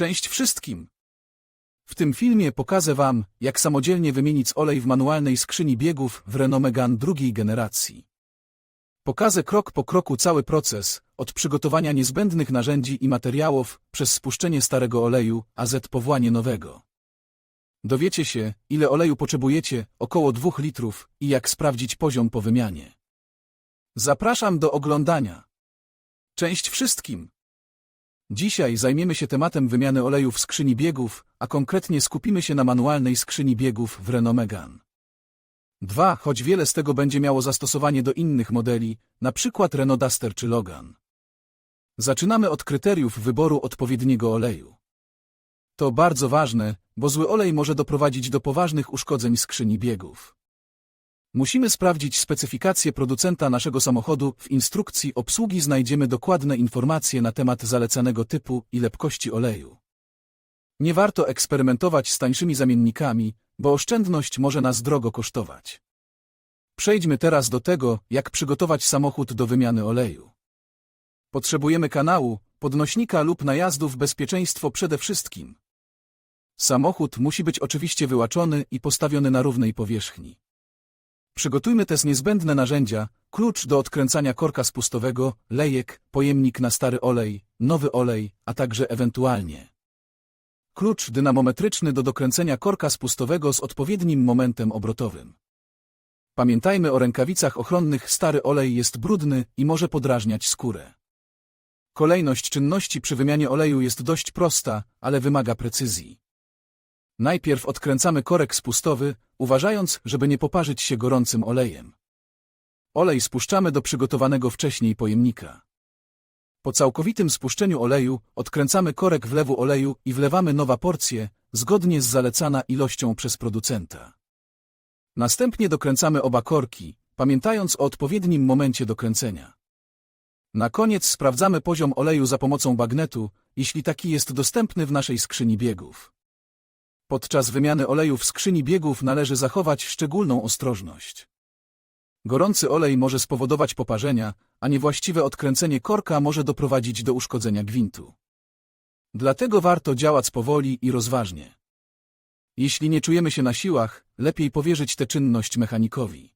Cześć wszystkim! W tym filmie pokażę Wam, jak samodzielnie wymienić olej w manualnej skrzyni biegów w Renault Megane drugiej generacji. Pokażę krok po kroku cały proces, od przygotowania niezbędnych narzędzi i materiałów, przez spuszczenie starego oleju, a z powłanie nowego. Dowiecie się, ile oleju potrzebujecie, około 2 litrów, i jak sprawdzić poziom po wymianie. Zapraszam do oglądania. Cześć wszystkim! Dzisiaj zajmiemy się tematem wymiany oleju w skrzyni biegów, a konkretnie skupimy się na manualnej skrzyni biegów w Renault Megane. 2. Choć wiele z tego będzie miało zastosowanie do innych modeli, przykład Renault Duster czy Logan. Zaczynamy od kryteriów wyboru odpowiedniego oleju. To bardzo ważne, bo zły olej może doprowadzić do poważnych uszkodzeń skrzyni biegów. Musimy sprawdzić specyfikację producenta naszego samochodu. W instrukcji obsługi znajdziemy dokładne informacje na temat zalecanego typu i lepkości oleju. Nie warto eksperymentować z tańszymi zamiennikami, bo oszczędność może nas drogo kosztować. Przejdźmy teraz do tego, jak przygotować samochód do wymiany oleju. Potrzebujemy kanału, podnośnika lub najazdów bezpieczeństwo przede wszystkim. Samochód musi być oczywiście wyłaczony i postawiony na równej powierzchni. Przygotujmy też niezbędne narzędzia, klucz do odkręcania korka spustowego, lejek, pojemnik na stary olej, nowy olej, a także ewentualnie klucz dynamometryczny do dokręcenia korka spustowego z odpowiednim momentem obrotowym. Pamiętajmy o rękawicach ochronnych, stary olej jest brudny i może podrażniać skórę. Kolejność czynności przy wymianie oleju jest dość prosta, ale wymaga precyzji. Najpierw odkręcamy korek spustowy, uważając, żeby nie poparzyć się gorącym olejem. Olej spuszczamy do przygotowanego wcześniej pojemnika. Po całkowitym spuszczeniu oleju odkręcamy korek wlewu oleju i wlewamy nowa porcję, zgodnie z zalecana ilością przez producenta. Następnie dokręcamy oba korki, pamiętając o odpowiednim momencie dokręcenia. Na koniec sprawdzamy poziom oleju za pomocą bagnetu, jeśli taki jest dostępny w naszej skrzyni biegów. Podczas wymiany oleju w skrzyni biegów należy zachować szczególną ostrożność. Gorący olej może spowodować poparzenia, a niewłaściwe odkręcenie korka może doprowadzić do uszkodzenia gwintu. Dlatego warto działać powoli i rozważnie. Jeśli nie czujemy się na siłach, lepiej powierzyć tę czynność mechanikowi.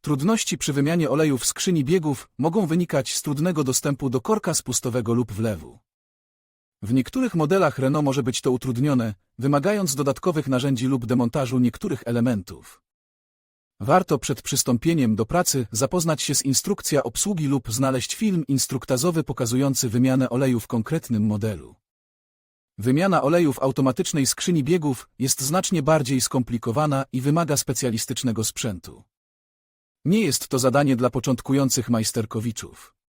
Trudności przy wymianie oleju w skrzyni biegów mogą wynikać z trudnego dostępu do korka spustowego lub wlewu. W niektórych modelach Renault może być to utrudnione, wymagając dodatkowych narzędzi lub demontażu niektórych elementów. Warto przed przystąpieniem do pracy zapoznać się z instrukcją obsługi lub znaleźć film instruktazowy pokazujący wymianę oleju w konkretnym modelu. Wymiana oleju w automatycznej skrzyni biegów jest znacznie bardziej skomplikowana i wymaga specjalistycznego sprzętu. Nie jest to zadanie dla początkujących majsterkowiczów.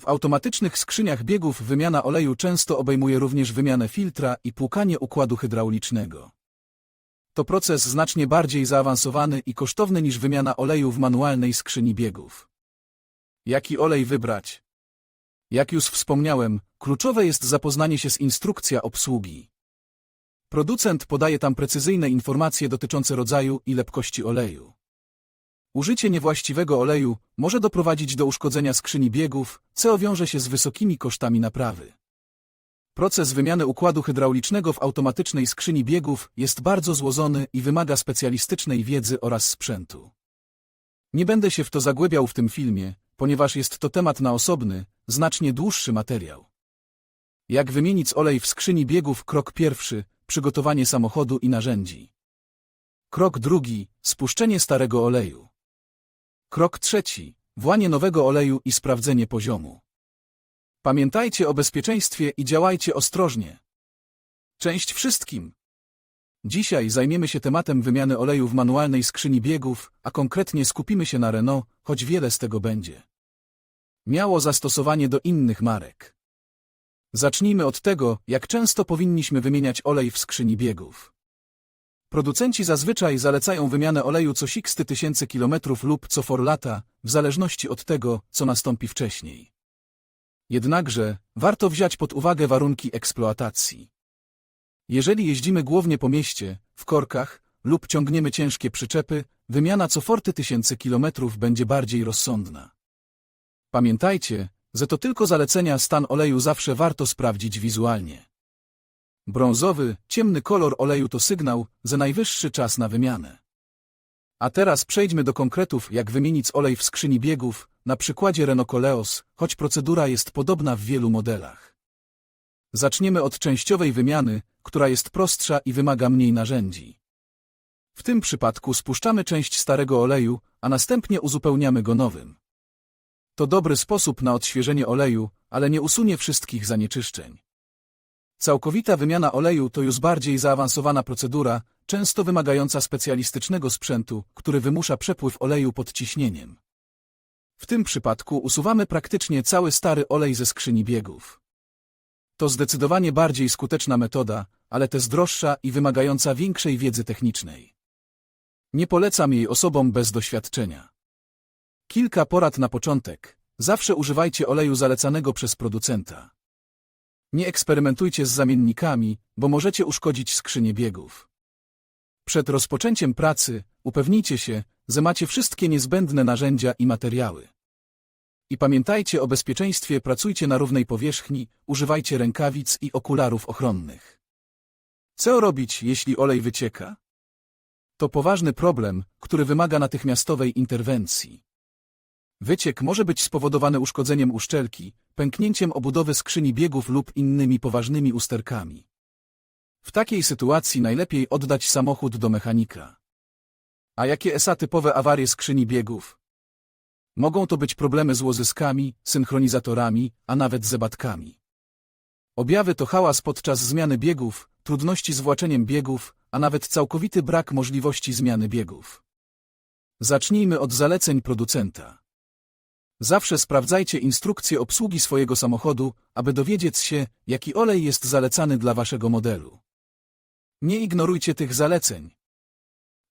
W automatycznych skrzyniach biegów wymiana oleju często obejmuje również wymianę filtra i płukanie układu hydraulicznego. To proces znacznie bardziej zaawansowany i kosztowny niż wymiana oleju w manualnej skrzyni biegów. Jaki olej wybrać? Jak już wspomniałem, kluczowe jest zapoznanie się z instrukcją obsługi. Producent podaje tam precyzyjne informacje dotyczące rodzaju i lepkości oleju. Użycie niewłaściwego oleju może doprowadzić do uszkodzenia skrzyni biegów, co wiąże się z wysokimi kosztami naprawy. Proces wymiany układu hydraulicznego w automatycznej skrzyni biegów jest bardzo złożony i wymaga specjalistycznej wiedzy oraz sprzętu. Nie będę się w to zagłębiał w tym filmie, ponieważ jest to temat na osobny, znacznie dłuższy materiał. Jak wymienić olej w skrzyni biegów Krok pierwszy – przygotowanie samochodu i narzędzi. Krok drugi – spuszczenie starego oleju. Krok trzeci – włanie nowego oleju i sprawdzenie poziomu. Pamiętajcie o bezpieczeństwie i działajcie ostrożnie. Cześć wszystkim! Dzisiaj zajmiemy się tematem wymiany oleju w manualnej skrzyni biegów, a konkretnie skupimy się na Renault, choć wiele z tego będzie. Miało zastosowanie do innych marek. Zacznijmy od tego, jak często powinniśmy wymieniać olej w skrzyni biegów. Producenci zazwyczaj zalecają wymianę oleju co x tysięcy kilometrów lub co for lata, w zależności od tego, co nastąpi wcześniej. Jednakże warto wziąć pod uwagę warunki eksploatacji. Jeżeli jeździmy głównie po mieście, w korkach lub ciągniemy ciężkie przyczepy, wymiana co forty tysięcy kilometrów będzie bardziej rozsądna. Pamiętajcie, że to tylko zalecenia stan oleju zawsze warto sprawdzić wizualnie. Brązowy, ciemny kolor oleju to sygnał, że najwyższy czas na wymianę. A teraz przejdźmy do konkretów, jak wymienić olej w skrzyni biegów, na przykładzie Renault Coleos, choć procedura jest podobna w wielu modelach. Zaczniemy od częściowej wymiany, która jest prostsza i wymaga mniej narzędzi. W tym przypadku spuszczamy część starego oleju, a następnie uzupełniamy go nowym. To dobry sposób na odświeżenie oleju, ale nie usunie wszystkich zanieczyszczeń. Całkowita wymiana oleju to już bardziej zaawansowana procedura, często wymagająca specjalistycznego sprzętu, który wymusza przepływ oleju pod ciśnieniem. W tym przypadku usuwamy praktycznie cały stary olej ze skrzyni biegów. To zdecydowanie bardziej skuteczna metoda, ale też droższa i wymagająca większej wiedzy technicznej. Nie polecam jej osobom bez doświadczenia. Kilka porad na początek. Zawsze używajcie oleju zalecanego przez producenta. Nie eksperymentujcie z zamiennikami, bo możecie uszkodzić skrzynię biegów. Przed rozpoczęciem pracy upewnijcie się, że macie wszystkie niezbędne narzędzia i materiały. I pamiętajcie o bezpieczeństwie, pracujcie na równej powierzchni, używajcie rękawic i okularów ochronnych. Co robić, jeśli olej wycieka? To poważny problem, który wymaga natychmiastowej interwencji. Wyciek może być spowodowany uszkodzeniem uszczelki, pęknięciem obudowy skrzyni biegów lub innymi poważnymi usterkami. W takiej sytuacji najlepiej oddać samochód do mechanika. A jakie ESA typowe awarie skrzyni biegów? Mogą to być problemy z łozyskami, synchronizatorami, a nawet zebatkami. Objawy to hałas podczas zmiany biegów, trudności z właczeniem biegów, a nawet całkowity brak możliwości zmiany biegów. Zacznijmy od zaleceń producenta. Zawsze sprawdzajcie instrukcję obsługi swojego samochodu, aby dowiedzieć się, jaki olej jest zalecany dla waszego modelu. Nie ignorujcie tych zaleceń.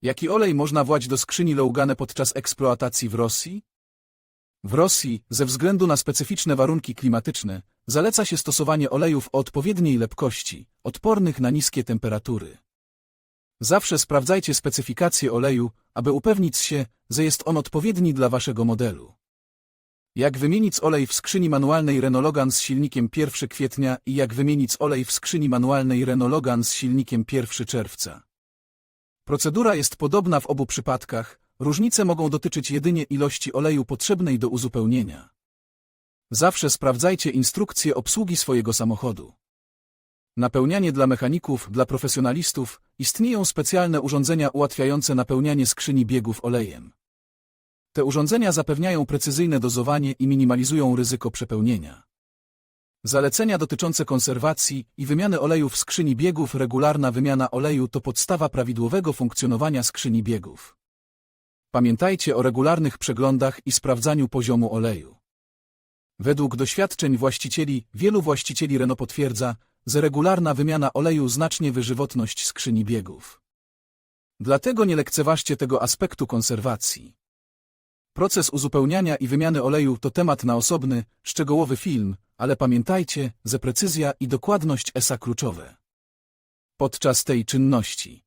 Jaki olej można wlać do skrzyni Lougane podczas eksploatacji w Rosji? W Rosji, ze względu na specyficzne warunki klimatyczne, zaleca się stosowanie olejów o odpowiedniej lepkości, odpornych na niskie temperatury. Zawsze sprawdzajcie specyfikację oleju, aby upewnić się, że jest on odpowiedni dla waszego modelu. Jak wymienić olej w skrzyni manualnej Renault Logan z silnikiem 1 kwietnia i jak wymienić olej w skrzyni manualnej Renault Logan z silnikiem 1 czerwca. Procedura jest podobna w obu przypadkach, różnice mogą dotyczyć jedynie ilości oleju potrzebnej do uzupełnienia. Zawsze sprawdzajcie instrukcję obsługi swojego samochodu. Napełnianie dla mechaników, dla profesjonalistów, istnieją specjalne urządzenia ułatwiające napełnianie skrzyni biegów olejem. Te urządzenia zapewniają precyzyjne dozowanie i minimalizują ryzyko przepełnienia. Zalecenia dotyczące konserwacji i wymiany oleju w skrzyni biegów Regularna wymiana oleju to podstawa prawidłowego funkcjonowania skrzyni biegów. Pamiętajcie o regularnych przeglądach i sprawdzaniu poziomu oleju. Według doświadczeń właścicieli, wielu właścicieli Renault potwierdza, że regularna wymiana oleju znacznie wyżywotność skrzyni biegów. Dlatego nie lekceważcie tego aspektu konserwacji. Proces uzupełniania i wymiany oleju to temat na osobny, szczegółowy film, ale pamiętajcie, że precyzja i dokładność ESA kluczowe. Podczas tej czynności